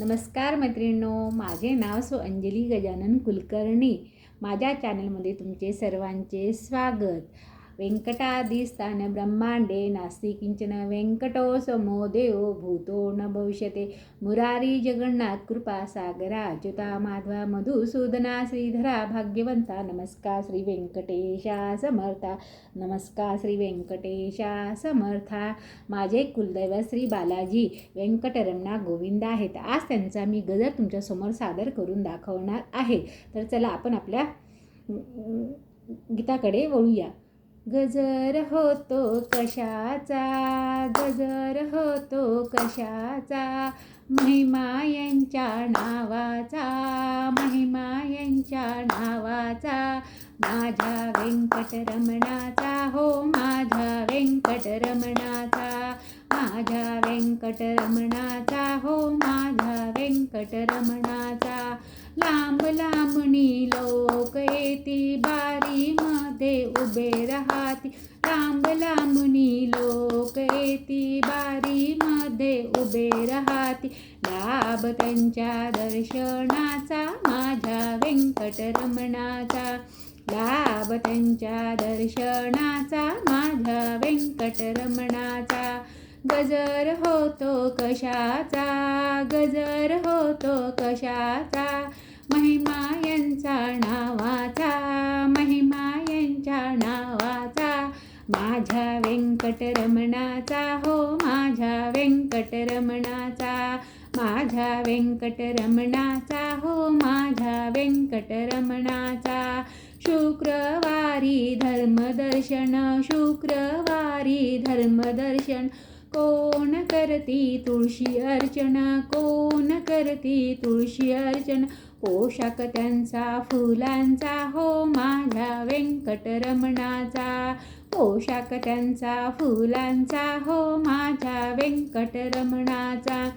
नमस्कार मैत्रिणींनो माझे नाव सो अंजली गजानन कुलकर्णी. माझ्या चॅनलमध्ये तुमचे सर्वांचे स्वागत. व्यंकटादी स्थान ब्रह्मांडे नास्ति किंचन व्यंकटो समो देव भूतो न भविष्यते। मुरारी जगन्नाथ कृपा सागरा अच्युता माधवा मधुसूदना श्रीधरा भाग्यवंता नमस्कार श्री व्यंकटेशा समर्था। नमस्कार श्री व्यंकटेशा समर्था। माझे कुलदैव श्री बालाजी व्यंकटरमणा गोविंद आहेत. आज त्यांचा मी गजर तुमच्यासमोर सादर करून दाखवणार आहे. तर चला आपण आपल्या गीताकडे वळूया. गजर होतो कशाचा? गजर होतो कशाचा? महिमा यांच्या नावाचा. महिमा यांच्या नावाचा. माझ्या व्यंकटरमणाचा. हो माझ्या व्यंकटरमणाचा. माझ्या व्यंकटरमणाचा. हो माझ्या व्यंकटरमणाचा. लांब लांबणी लोक येती बारीमध्ये उभे राहती लांब लांबनी लोक येती बारीमध्ये उभे राहती. लाभ त्यांच्या दर्शनाचा माझ्या व्यंकटरमणाचा. लाभ त्यांच्या दर्शनाचा माझ्या व्यंकटरमणाचा. गजर होतो कशाचा? गजर होतो कशाचा? महिमा यांचा नावाचा. महिमा यांच्या नावाचा. माझ्या व्यंकटरमणाचा हो माझ्या व्यंकटरमणाचा माझ्या व्यंकटरमणाचा हो माझ्या व्यंकटरमणाचा. शुक्रवारी धर्मदर्शन शुक्रवारी धर्मदर्शन कोण करती तुळशी अर्चना? कोण करती तुळशी अर्चना? पोशाख त्यांचा फुलांचा हो माझ्या व्यंकटरमणाचा. पोशाख त्यांचा फुलांचा हो माझ्या व्यंकटरमणाचा.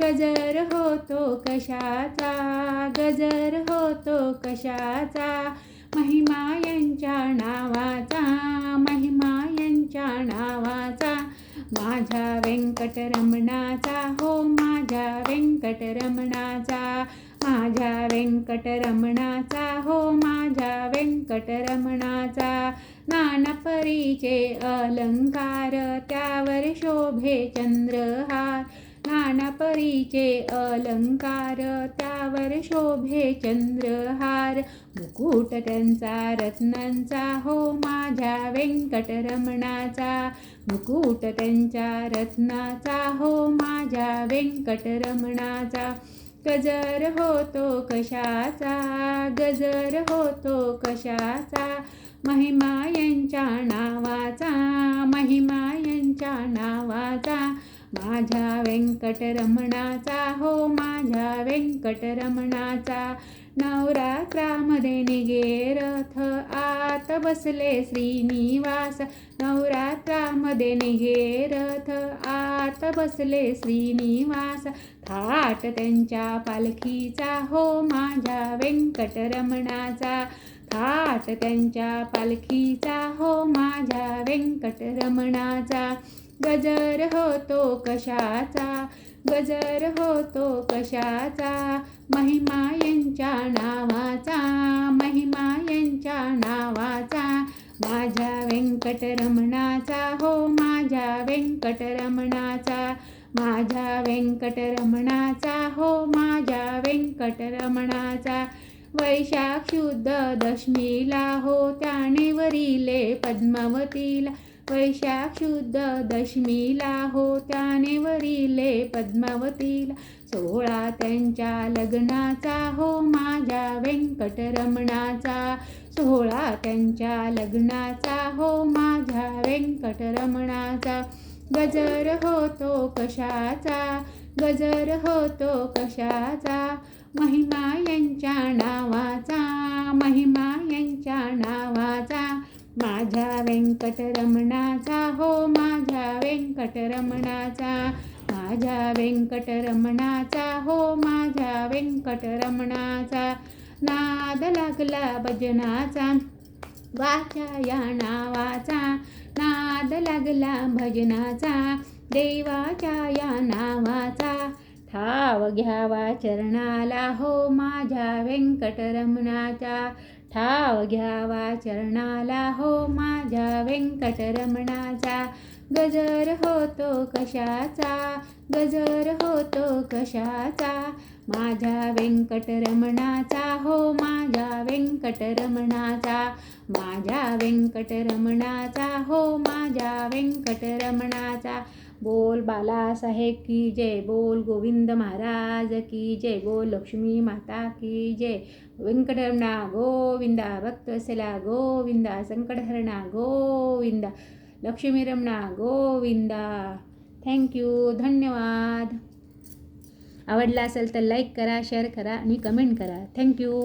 गजर होतो कशाचा? गजर होतो कशाचा? महिमा यांच्या नावाचा. माझ्या व्यंकटरमणाचा हो माझ्या व्यंकटरमणाचा. माझ्या व्यंकटरमणाचा हो माझ्या व्यंकटरमणाचा. नानपरीचे अलंकार त्यावर शोभे चंद्रहार. परीचे अलंकार त्यावर शोभे चंद्रहार. मुकुट त्यांचा रत्नांचा हो माझ्या व्यंकटरमणाचा. मुकुट त्यांच्या रत्नाचा हो माझ्या व्यंकटरमणाचा. गजर होतो कशाचा? गजर होतो कशाचा? महिमा यांच्या नावाचा महिमा यांच्या नावाचा. माझ्या व्यंकटरमणाचा हो माझ्या व्यंकटरमणाचा. नवरात्रामध्ये निघे रथ आत बसले श्रीनिवास. नवरात्रामध्ये निघे रथ आत बसले श्रीनिवास. थाट त्यांच्या पालखीचा हो माझ्या व्यंकटरमणाचा. थाट त्यांच्या पालखीचा हो माझ्या व्यंकटरमणाचा. गजर होतो कशाचा? गजर होतो कशाचा? महिमा यांच्या नावाचा महिमा यांच्या नावाचा. माझ्या व्यंकटरमणाचा हो माझ्या व्यंकटरमणाचा. माझ्या व्यंकटरमणाचा हो माझ्या व्यंकटरमणाचा. वैशाख शुद्ध दशमीला हो त्याने वरिले पद्मावतीला. वैशाख शुद्ध दशमीला हो त्याने वरिले पद्मावतीला. सोहळा त्यांच्या लग्नाचा हो माझ्या व्यंकटरमणाचा. सोहळा त्यांच्या लग्नाचा हो माझ्या व्यंकटरमणाचा. गजर होतो कशाचा? गजर होतो कशाचा? महिमा यांच्या व्यंकटरमणाचा हो माझ्या व्यंकटरमणाचा माझ्या व्यंकटरमणाचा हो माझ्या व्यंकटरमणाचा नाद लागला भजनाचा वाचा या नावाचा. नाद लागला भजनाचा देवाच्या या नावाचा. ठाव घ्यावा चरणाला हो माझ्या व्यंकटरमणाचा ठाव घ्यावा चरणाला. हो माझ्या व्यंकटरमणाचा. गजर होतो कशाचा? गजर होतो कशाचा? माझ्या व्यंकटरमणाचा. हो माझ्या व्यंकटरमणाचा. माझ्या व्यंकटरमणाचा. हो माझ्या व्यंकटरमणाचा. बोल बाला साहेब की जय बोल गोविंद महाराज की जय बोल लक्ष्मी माता की जय व्यंकटरमणा गोविंदा भक्तवत्सला गोविंदा संकटहरणा गोविंदा लक्ष्मीरमणा गोविंदा. थँक्यू धन्यवाद. आवडला असेल तर लाईक करा शेअर करा आणि कमेंट करा. थँक्यू